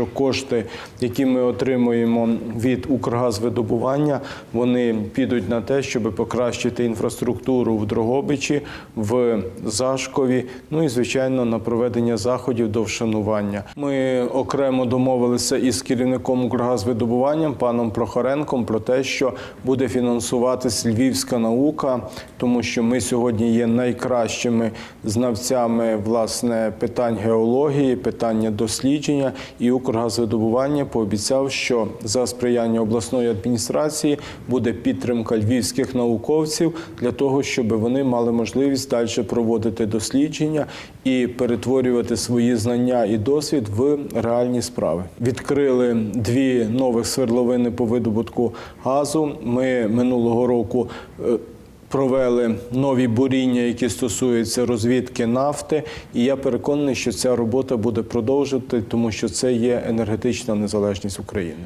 Що Кошти, які ми отримуємо від Укргазвидобування, вони підуть на те, щоб покращити інфраструктуру в Дрогобичі, в Зашкові, ну і звичайно на проведення заходів до вшанування. Ми окремо домовилися із керівником Укргазвидобування, паном Прохоренком, про те, що буде фінансуватись львівська наука, тому що ми сьогодні є найкращими знавцями власне питань геології, питання дослідження і Укргазвидобування пообіцяв, що за сприяння обласної адміністрації буде підтримка львівських науковців для того, щоб вони мали можливість далі проводити дослідження і перетворювати свої знання і досвід в реальні справи. Відкрили дві нових свердловини по видобутку газу. Ми минулого року. Провели нові буріння, які стосуються розвідки нафти, і я переконаний, що ця робота буде продовжувати, тому що це є енергетична незалежність України.